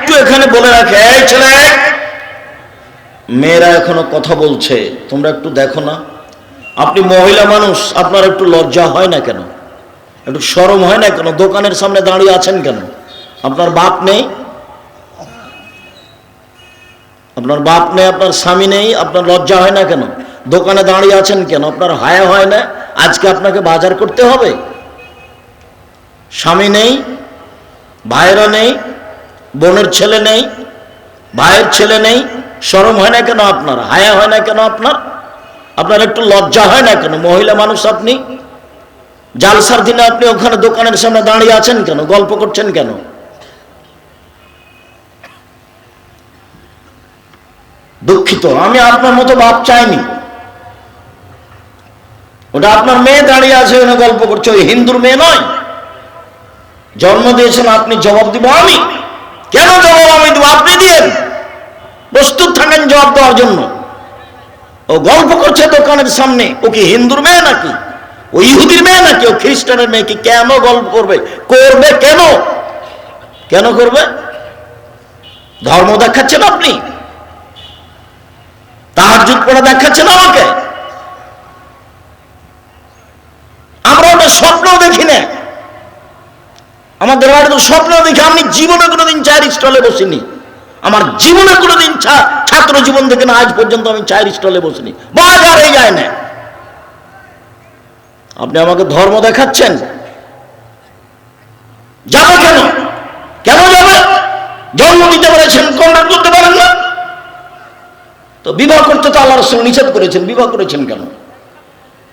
একটু এখানে বলে রাখে ছেলে। মেয়েরা এখনও কথা বলছে, তোমরা একটু দেখো না। আপনি মহিলা মানুষ, আপনার একটু লজ্জা হয় না কেন? একটু সরম হয় না কেন? দোকানের সামনে দাঁড়িয়ে আছেন কেন? আপনার বাপ নেই? আপনার বাপ নেই, আপনার স্বামী নেই, আপনার লজ্জা হয় না কেন? দোকানে দাঁড়িয়ে আছেন কেন? আপনার হায়া হয় না? আজকে আপনাকে বাজার করতে হবে? স্বামী নেই? ভাইরা নেই? বোনের ছেলে নেই, ভাইয়ের ছেলে নেই, সরম হয় না কেন আপনার? হায়া হয় না কেন আপনার? আপনার একটু লজ্জা হয় না কেন? মহিলা মানুষ আপনি? জালসার দিনে আপনি ওখানে দোকানের সামনে দাঁড়িয়ে আছেন কেন? গল্প করছেন কেন? দুঃখিত, আমি আপনার মতো বাপ চাইনি। ওটা আপনার মেয়ে দাঁড়িয়ে আছে, ওখানে গল্প করছে। ওই হিন্দুর মেয়ে নয়। জন্ম দিয়েছেন, আপনি জবাব দিব আমি। কেন জবাব আমি দিব? আপনি দিয়েন। প্রস্তুত থাকেন জবাব দেওয়ার জন্য। ও গল্প করছে দোকানের সামনে। ও কি হিন্দুর মেয়ে নাকি? ও ইহুদির মেয়ে নাকি? ও খ্রিস্টানের মেয়ে কি কেন গল্প করবে? করবে কেন? কেন করবে? ধর্ম দেখাচ্ছেন আপনি? তাহার যুগ পড়া দেখাচ্ছেন আমাকে? আমরা ওটা স্বপ্ন দেখি তো স্বপ্ন দেখি আমি জীবনে কোনোদিন চায়ের স্টলে বসিনি। আমার জীবনে কোনোদিন ছাত্র জীবন থেকে না আজ পর্যন্ত আমি চায়ের স্টলে বসিনি। যায় না। আপনি আমাকে ধর্ম দেখাচ্ছেন? কেন? কেন জন্ম দিতে পেরেছেন কন্ট্যাক্ট করতে পারেন না? তো বিবাহ করতে তো আল্লাহ রসুল নিষেধ করেছেন, বিবাহ করেছেন কেন?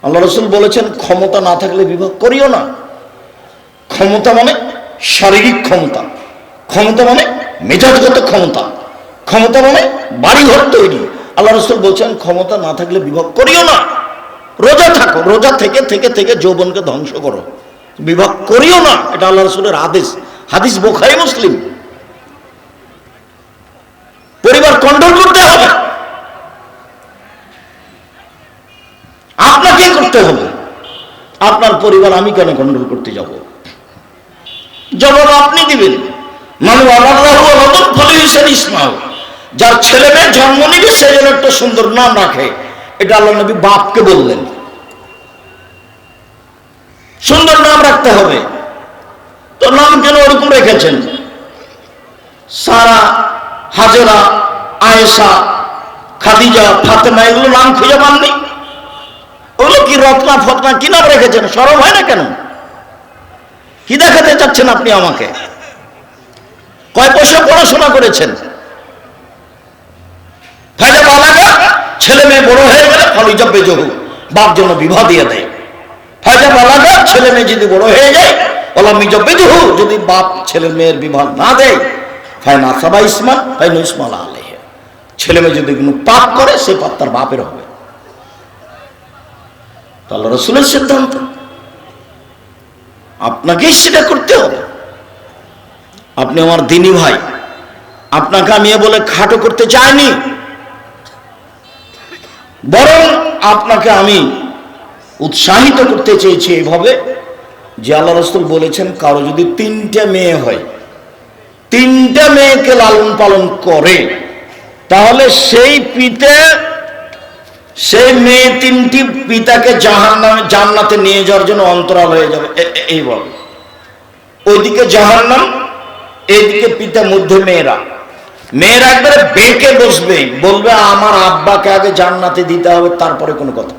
আল্লাহ রসুল বলেছেন, ক্ষমতা না থাকলে বিবাহ করিও না। ক্ষমতা মানে শারীরিক ক্ষমতা। ক্ষমতা মানে মেজাজগত ক্ষমতা। ক্ষমতা মানে বাড়িঘর তৈরি। আল্লাহ রসুল বলছেন, ক্ষমতা না থাকলে বিবাহ করিও না। রোজা থাকো, রোজা থেকে থেকে থেকে যৌবনকে ধ্বংস করো। বিবাহ করিও না, এটা আল্লাহ রসুলের আদেশ। হাদিস বোখারি, মুসলিম। পরিবার কন্ট্রোল করতে হবে। আপনাকে করতে হবে। আপনার পরিবার আমি কেন কন্ট্রোল করতে যাব? জবাব আপনি দিবেন। মানু ইসমাও। যার ছেলে মেয়ে জন্ম নিবে, সে যেন একটা সুন্দর নাম রাখে। এটা আল্লাহ নবী বাপকে বললেন। সুন্দর নাম রাখতে হবে। তো নাম কেন ওরকম রেখেছেন? সারা, হাজরা, আয়েশা, খাদিজা, ফাতেমা, এগুলো নাম খুঁজে পাননি? ওগুলো কি রত্না ফতনা কি নাম রেখেছেন? সরব হয় না কেন? কি দেখাতে চাচ্ছেন আপনি আমাকে? কয় পয়সা পড়াশোনা করেছেন? ছেলে মেয়ে বড় হয়ে গেলে ফলিজা বেজহু বাপ জন্য বিবাহ দিয়ে দেয়। ফায়দা বালাগা ছেলে মেয়ে যদি বড় হয়ে যায়, ওলা মিজা বেজহু যদি বাপ ছেলে মেয়ের বিবাহ না দেয়, ফাইনা সাবা ইসমান, ফাইন ইসমাল আলেহ ছেলে মেয়ে যদি কোনো পাপ করে, সে পাপ তার বাপের হবে। তো আল্লাহ রসুলের সিদ্ধান্ত। আপনাকেই সেটা করতে হবে। আপনি আমার দিনী ভাই। আপনাকে আমি বলে খাটো করতে চাইনি। বরং আপনাকে আমি উৎসাহিত করতে চেয়েছি এইভাবে যে আল্লাহ রসুল বলেছেন, কারও যদি তিনটে মেয়ে হয়, তিনটে মেয়েকে লালন পালন করে, তাহলে সেই পিতে সেই মেয়ে তিনটি পিতাকে জাহান নামে জান্নাতে নিয়ে যাওয়ার জন্য অন্তরাল হয়ে যাবে। এই বল। ওইদিকে জাহান নাম এইদিকে পিতা মধ্যে মেয়েরা। মেয়েরা একবারে বেঁকে বসবে, বলবে, আমার আব্বাকে আগে জান্নাতে দিতে হবে, তারপরে কোনো কথা।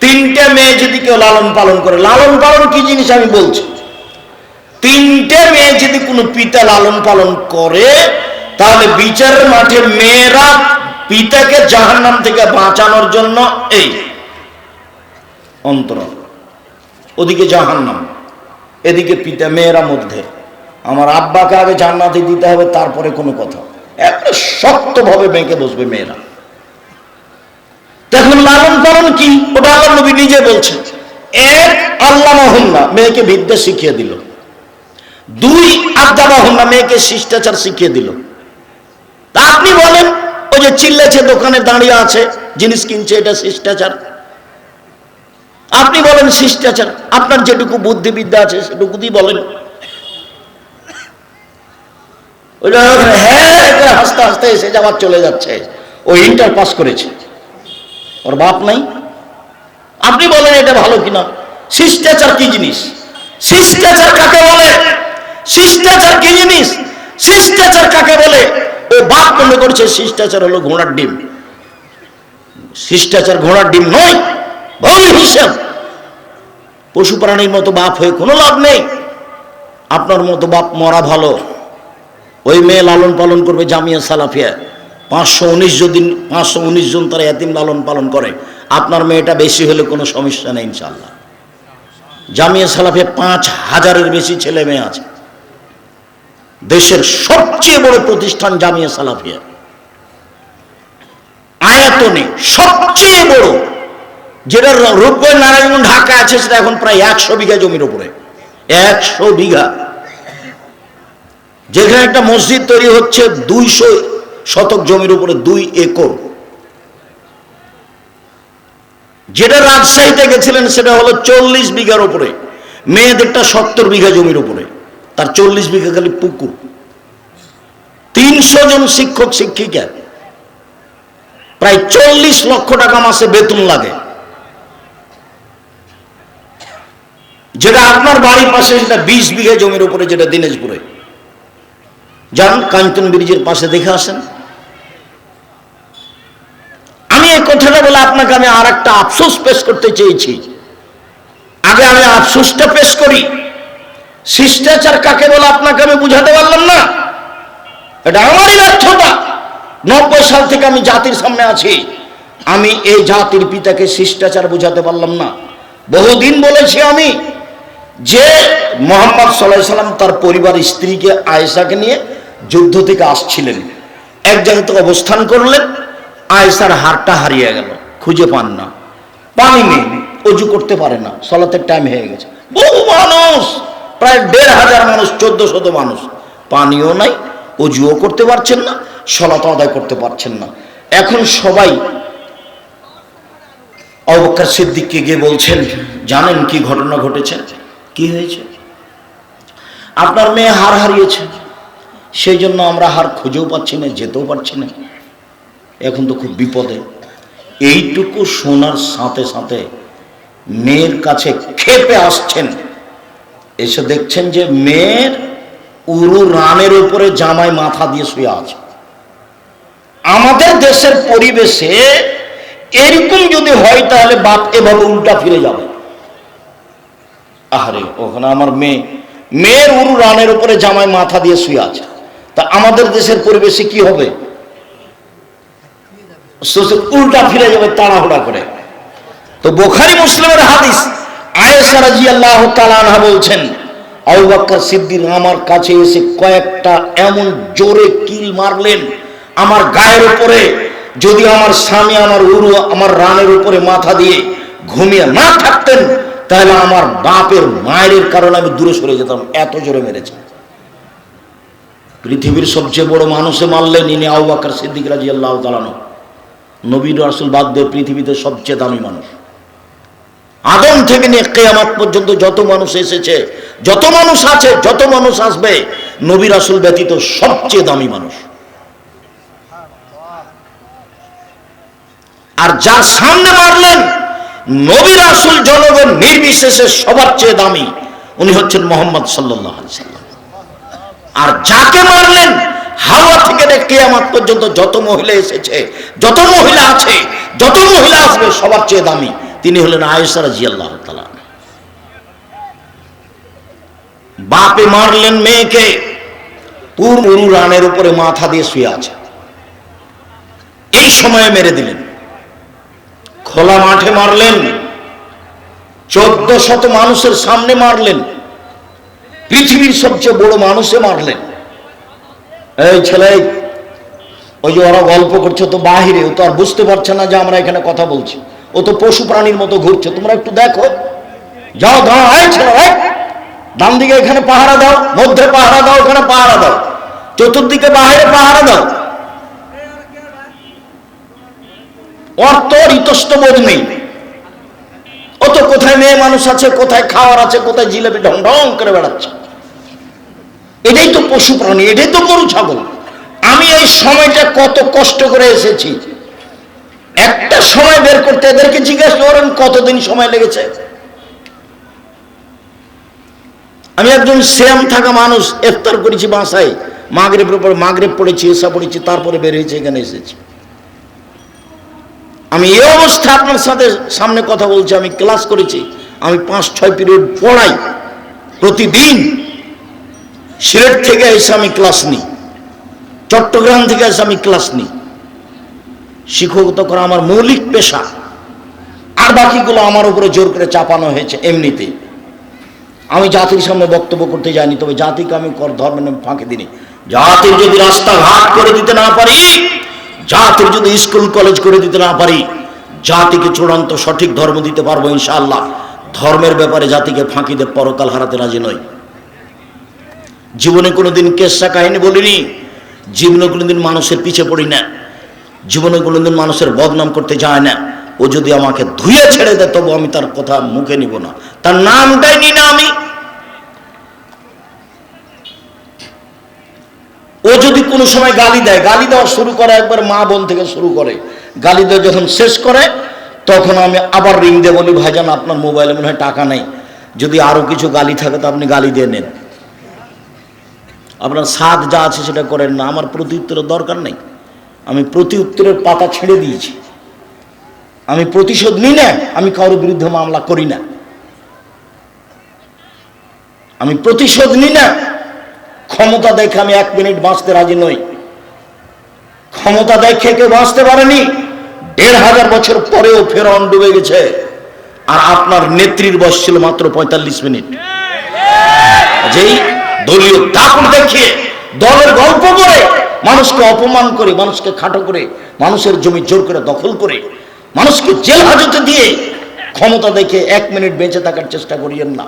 তিনটে মেয়ে যদি কেউ লালন পালন করে, লালন পালন কি জিনিস আমি বলছি? তিনটে মেয়ে যদি কোনো পিতা লালন পালন করে, তাহলে বিচারের মাঠে মেয়েরা পিতাকে জাহান্নাম থেকে বাঁচানোর জন্য এই অন্তর ওদিকে জাহান্নাম, এদিকে পিতা, মেয়েরা মধ্যে। আমার আব্বাকে আগে জান্নাতে দিতে হবে, তারপরে কোনো কথা। একটা শক্তভাবে বেঁকে বসবে মেয়েরা। দেখুন লালন পালন কি? ওটা আল্লাহ নবী নিজে বলছেন। এক আল্লাহ মহল্লা মেয়েকে বিদ্যা শিখিয়ে দিল। দুই আড্ডা মহল্লা মেয়েকে শিষ্টাচার শিখিয়ে দিল। তা আপনি বলেন ওই যে চিল্লেছে দোকানে দাঁড়িয়ে আছে, জিনিস কিনছে, এটা শিষ্টাচার। আপনি বলেন শিষ্টাচার, আপনার যেটুকু বুদ্ধিবিদ্যা আছে সেটুকু দিয়ে বলেন হ্যাঁ হাসতে হাসতে এসে যাবার চলে যাচ্ছে। ও ইন্টার পাস করেছে। ওর বাপ নাই। আপনি বলেন এটা ভালো কিনা? শিষ্টাচার কি জিনিস? শিষ্টাচার কাকে বলে? শিষ্টাচার কি জিনিস? শিষ্টাচার কাকে বলে? ও বাপ মনে করছে, শিষ্টাচার হলো ঘোড়ার ডিম। শিষ্টাচার ঘোড়ার ডিম নয় ভুল হিসাব। পশু প্রাণীর মতো বাপ হয়ে কোনো লাভ নেই। আপনার মতো বাপ মরা ভালো। ওই মেয়ে লালন পালন করবে জামিয়া সালাফিয়া। পাঁচশো উনিশ দিন পাঁচশো উনিশ জন তারা এতিম লালন পালন করে। আপনার মেয়েটা বেশি হলে কোনো সমস্যা নেই ইনশাল্লাহ জামিয়া সালাফিয়া পাঁচ হাজারের বেশি ছেলে মেয়ে আছে। দেশের সবচেয়ে বড় প্রতিষ্ঠান জামিয়া সালাফিয়া। আয়তনে সবচেয়ে বড়, যেটা রূপগঞ্জ নারায়ণগঞ্জ ঢাকা আছে, সেটা এখন প্রায় একশো বিঘা জমির উপরে। একশো বিঘা। যেখানে একটা মসজিদ তৈরি হচ্ছে দুইশো শতক জমির উপরে, দুই একর। যেটা রাজশাহীতে গেছিলেন, সেটা হলো চল্লিশ বিঘার উপরে। মেয়েদেরটা সত্তর বিঘা জমির উপরে। তার চল্লিশ বিঘা খালি পুকুর। তিনশো জন শিক্ষক, শিক্ষিকা। প্রায় চল্লিশ লক্ষ টাকা মাসে বেতন লাগে। যেটা আপনার বাড়ির পাশে, সেটা বিশ বিঘা জমির উপরে, যেটা দিনাজপুরে। যান, কাঞ্চন ব্রিজের পাশে দেখে আসেন। আমি এই কথাটা বলে আপনাকে আমি আর একটা আফসোস পেশ করতে চেয়েছি। আগে আমি আফসোসটা পেশ করি। শিষ্টাচার কাকে বলে আপনাকে আমি বুঝাতে পারলাম না? এটা আমারই ব্যর্থতা। নব্বই সাল থেকে আমি জাতির সামনে আছি। আমি এই জাতির পিতাকে শিষ্টাচার বুঝাতে পারলাম না। বহুদিন বলেছি আমি যে মোহাম্মদ সাল্লাহ সাল্লাম তার পরিবার স্ত্রীকে আয়েশাকে নিয়ে যুদ্ধ থেকে আসছিলেন। এক জায়গাতে অবস্থান করলেন, আয়েশার হারটা হারিয়ে গেল, খুঁজে পান না। পানি নেই, অজু করতে পারে না, সলাতের টাইম হয়ে গেছে। বহু মানুষ প্রায় দেড় হাজার মানুষ, চোদ্দ শত মানুষ। পানিও নাই, অজুও করতে পারছেন না, সলাত আদায় করতে পারছেন না। এখন সবাই অবকার সিদ্দিককে গিয়ে বলছেন, জানেন কি ঘটনা ঘটেছে? কি হয়েছে? আপনার মেয়ে হার হারিয়েছে। সেই জন্য আমরা হার খুঁজেও পাচ্ছি না, যেতেও পারছি না। এখন তো খুব বিপদে। এইটুকু শোনার সাথে সাথে মেয়ের কাছে খেপে আসছেন এসে দেখছেন যে মেয়ের উরু রানের উপরে জামাই মাথা দিয়ে শুয়ে আছে। আমাদের দেশের পরিবেশে এরকম যদি হয় তাহলে বাপ এভাবে উল্টা ফিরে যাবে। আহারে, ওখানে আমার মেয়ে, মেয়ের উরু রানের উপরে জামাই মাথা দিয়ে শুয়ে আছে। তা আমাদের দেশের পরিবেশে কি হবে? উল্টা ফিরে যাবে তাড়াহুড়া করে। তো বোখারি মুসলিমের হাদিস আয়েশা আনহা বলছেন সিদ্দিক আমার কাছে এসে কয়েকটা এমন জোরে কিল মারলেন, আমার গায়ের উপরে, যদি আমার স্বামী আমার উরু, আমার রানের উপরে মাথা দিয়ে ঘুমিয়ে না থাকতেন, তাহলে আমার বাপের মায়ের কারণে আমি দূরে সরে যেতাম, এত জোরে মেরেছে। পৃথিবীর সবচেয়ে বড় মানুষে মারলেন ইনি আবু বকর সিদ্দিক রাদিয়াল্লাহু তাআলা আনহু। নবীর রাসুল বাদ দিয়ে পৃথিবীতে সবচেয়ে দামি মানুষ। আদম থেকে নিয়ে কেয়ামাত পর্যন্ত যত মানুষ এসেছে, যত মানুষ আছে, যত মানুষ আসবে, নবী রাসুল ব্যতীত সবচেয়ে দামি মানুষ। আর যার সামনে মারলেন নবী রাসুল জনগণ নির্বিশেষে সবার চেয়ে দামি, উনি হচ্ছেন মোহাম্মদ সাল্লাম। আর যাকে মারলেন, হাওয়া থেকে কেয়ামাত পর্যন্ত যত মহিলা এসেছে, যত মহিলা আছে, যত মহিলা আসবে, সবার চেয়ে দামি। তিনি হলেন আয়েশা রাজিয়াল্লাহ তাআলা। বাপে মারলেন মেয়েকে পুরু রানের উপরে মাথা দিয়ে শুয়ে আছে। এই সময়ে মেরে দিলেন। খোলা মাঠে মারলেন। চোদ্দ শত মানুষের সামনে মারলেন। পৃথিবীর সবচেয়ে বড় মানুষে মারলেন। এই ছেলে, ওই যে ওরা গল্প করছে তো বাহিরে তো আর বুঝতে পারছে না যে আমরা এখানে কথা বলছি। ও তো পশু প্রাণীর মতো ঘুরছে। তোমরা একটু দেখো। যাও এই ডান দিকে এখানে পাহারা দাও, মধ্যে পাহারা দাও, ওখানে পাহারা দাও। চতুর্দিকে বাহিরে পাহারা দাও। নেই ও তো কোথায় মেয়ে মানুষ আছে, কোথায় খাওয়ার আছে, কোথায় জিলেপি ঢং করে বেড়াচ্ছে। এটাই তো পশু প্রাণী, এটাই তো গরু, ছাগল। আমি এই সময়টা কত কষ্ট করে এসেছি। একটা সময় বের করতে এদেরকে জিজ্ঞাসা করেন, কতদিন সময় লেগেছে? আমি একজন শ্যাম থাকা মানুষ, ইফতার করেছি বাসায়। মাগরেবের পর মাগরেব পড়েছি এসা পড়েছি, তারপরে বের হয়েছে, এখানে এসেছি। আমি এই অবস্থা আপনার সাথে সামনে কথা বলছি, আমি ক্লাস করেছি, আমি পাঁচ, ছয় পিরিয়ড পড়াই। প্রতিদিন সিলেট থেকে এসে আমি ক্লাস নিই, চট্টগ্রাম থেকে এসে আমি ক্লাস নিই। শিক্ষকতা করা আমার মৌলিক পেশা। আর বাকিগুলো আমার উপরে জোর করে চাপানো হয়েছে এমনিতেই আমি জাতির সামনে বক্তব্য করতে যাইনি, তবে জাতিকে আমি কর ধর্মের নামে ফাঁকে দিনি জাতির যদি রাস্তাঘাট করে দিতে না পারি, জাতির যদি স্কুল, কলেজ করে দিতে না পারি, জাতিকে চূড়ান্ত সঠিক ধর্ম দিতে পারব ইনশাআল্লাহ। ধর্মের ব্যাপারে জাতিকে ফাঁকি দিয়ে পরকাল হারাতে রাজি নই। জীবনে কোনোদিন কেসা কাহিনী বলিনি, জীবনে কোনোদিন মানুষের পিছে পড়ি না। জীবনে কোনোদিন মানুষের বদনাম করতে যায় না। ও যদি আমাকে ধুয়ে ছেড়ে দেয়, তবু আমি তার কথা মুখে নিব না। তার নামটাই নি না আমি। ও যদি কোনো সময় গালি দেয়, গালি দেওয়া শুরু করে, একবার মা বোন থেকে শুরু করে। গালি দেওয়া যখন শেষ করে, তখন আমি আবার রিং দিয়ে বলি, ভাইজান, আপনার মোবাইলে মনে হয় টাকা নেই। যদি আরও কিছু গালি থাকে, তো আপনি গালি দিয়ে নেন। আপনার স্বাদ যা আছে সেটা করেন না। আমার প্রতি উত্তরের দরকার নেই। আমি প্রতি উত্তরের পাতা ছেড়ে দিয়েছি। আমি প্রতিশোধ নিই না, আমি কারোর বিরুদ্ধে মামলা করি না। আমি প্রতিশোধ নিই না, ক্ষমতা দেখে আমি এক মিনিট বাঁচতে রাজি নই। ক্ষমতা দেখে কেউ বাঁচতে পারেনি, দেড় হাজার বছর পরেও ফেরন ডুবে গেছে। আর আপনার নেত্রীর বয়স ছিল মাত্র পঁয়তাল্লিশ মিনিট। যেই দলীয় দাপট দেখিয়ে দলের গল্প করে মানুষকে অপমান করে, মানুষকে খাটো করে, মানুষের জমি জোর করে দখল করে, মানুষকে জেল হাজতে দিয়ে ক্ষমতা দেখে এক মিনিট বেঁচে থাকার চেষ্টা করিয়েন না।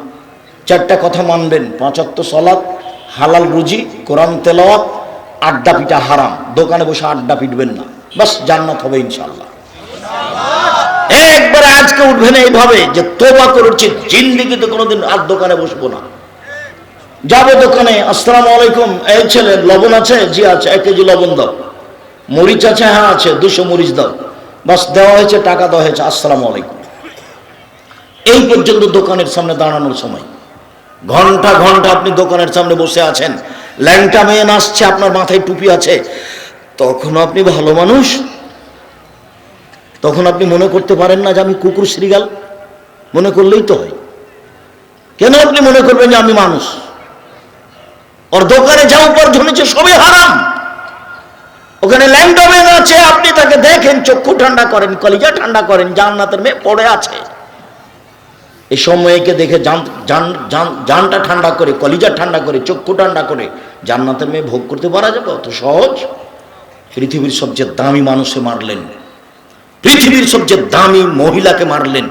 চারটা কথা মানবেন। পাঁচাত্তর সলাৎ হালাল রুজি, কোরআন তেলাওয়াত, আড্ডা পিটা হারাম। দোকানে বসে আড্ডা পিটবেন না। বাস জান্নাত হবে ইনশাল্লাহ একবারে আজকে উঠবেন এইভাবে যে তোবা করেছি, জিন্দিগিতে কোনোদিন আর দোকানে বসবো না। যাব দোকানে আসসালামু আলাইকুম, এই ছেলে, লবণ আছে? জি আছে, এক কেজি লবণ দাও। মরিচ আছে? হ্যাঁ আছে, দুশো মরিচ দাও। বাস, দেওয়া হয়েছে, টাকা দেওয়া হয়েছে, আসসালামু আলাইকুম। এই পর্যন্ত দোকানের সামনে দাঁড়ানোর সময়, ঘণ্টা ঘণ্টা আপনি দোকানের সামনে বসে আছেন। ল্যাংটা মেয়ে নাচছে, আপনার মাথায় টুপি আছে। তখন আপনি ভালো মানুষ। তখন আপনি মনে করতে পারেন না যে আমি কুকুর শ্রীগাল মনে করলেই তো হয়। কেন আপনি মনে করবেন যে আমি মানুষ? ওর দোকানে যা উপার্জন হচ্ছে সবই হারাম ওখানে ল্যাংটা মেয়ে আছে, আপনি তাকে দেখেন, চক্ষু ঠান্ডা করেন, কলিজা ঠান্ডা করেন, জান্নাতের মেয়ে পড়ে আছে। এই সময়কে দেখে জান জান জান জানটা ঠান্ডা করে, কলিজা ঠান্ডা করে, চক্ষু ঠান্ডা করে, জান্নাতের মেয়ে ভোগ করতে পারা যাবে? অত সহজ? পৃথিবীর সবচেয়ে দামি মানুষে মারলেন। পৃথিবীর সবচেয়ে দামি মহিলাকে মারলেন।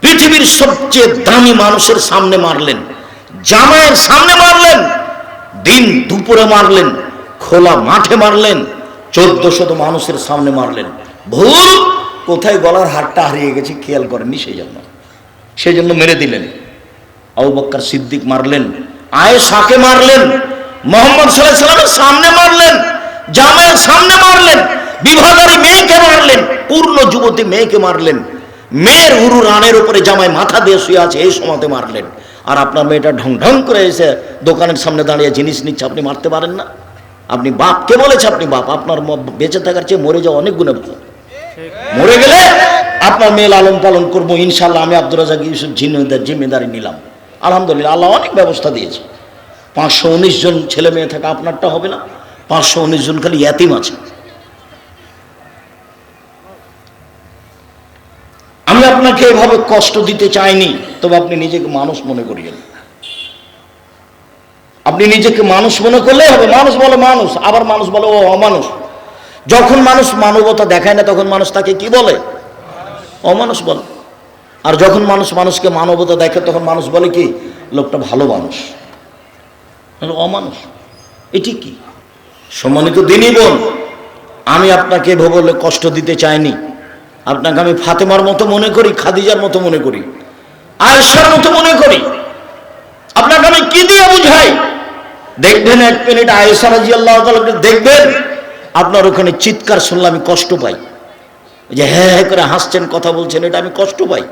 পৃথিবীর সবচেয়ে দামি মানুষের সামনে মারলেন। জামাইয়ের সামনে মারলেন। দিন দুপুরে মারলেন, খোলা মাঠে মারলেন চোদ্দ শত মানুষের সামনে মারলেন। ভুল কোথায় গলার হারটা হারিয়ে গেছে খেয়াল করেননি সেই জন্য। সেই জন্য মেরে দিলেন। আবু সিদ্দিক মারলেন আয়ে আয়েশাকে মারলেন, মোহাম্মদ সাল্লাহ সাল্লামের সামনে মারলেন, জামাইয়ের সামনে মারলেন বিবাহকারী মেয়েকে মারলেন, পূর্ণ যুবতী মেয়েকে মারলেন। মেয়ের উরু রানের উপরে জামাই মাথা দিয়ে শুয়ে আছে, এই সময়তে মারলেন। আর আপনার মেয়েটা ঢং ঢং করে এসে দোকানের সামনে দাঁড়িয়ে জিনিস নিচ্ছে, আপনি মারতে পারেন না। আপনি বাপ, কে বলেছে আপনি বাপ? আপনার বেঁচে থাকার চেয়ে মরে যাওয়া অনেক গুণে ভালো। মরে গেলে আপনার মেয়ে লালন পালন করব ইনশাল্লাহ আমি আব্দুল রাজাক ইউসুফ জিম্মেদার জিম্মেদারি নিলাম। আলহামদুলিল্লাহ, আল্লাহ অনেক ব্যবস্থা দিয়েছে। পাঁচশো উনিশ জন ছেলে মেয়ে থাকা আপনারটা হবে না। পাঁচশো উনিশ জন খালি ইয়াতিম আছে আমি আপনাকে এভাবে কষ্ট দিতে চাইনি, তবে আপনি নিজেকে মানুষ মনে করিয়েন। আপনি নিজেকে মানুষ মনে করলেই হবে, মানুষ বলে মানুষ, আবার মানুষ বলে ও অমানুষ। যখন মানুষ মানবতা দেখায় না, তখন মানুষ তাকে কি বলে? অমানুষ বলে। আর যখন মানুষ মানুষকে মানবতা দেখে, তখন মানুষ বলে কি? লোকটা ভালো মানুষ। অমানুষ, এটি কি? সম্মানিত দিনই বোন আমি আপনাকে এভাবে কষ্ট দিতে চাইনি। আপনাকে আমি ফাতেমার মতো মনে করি, খাদিজার মতো মনে করি, আয়েশার মতো মনে করি। আপনাকে আমি কি দিয়ে বুঝাই? দেখবেন এক মিনিট আয়েশা রাজি আল্লাহ দেখবেন, আপনার ওখানে চিৎকার শুনলে আমি কষ্ট পাই। যে হ্যাঁ হ্যাঁ করে হাসছেন, কথা বলছেন, এটা আমি কষ্ট পাই।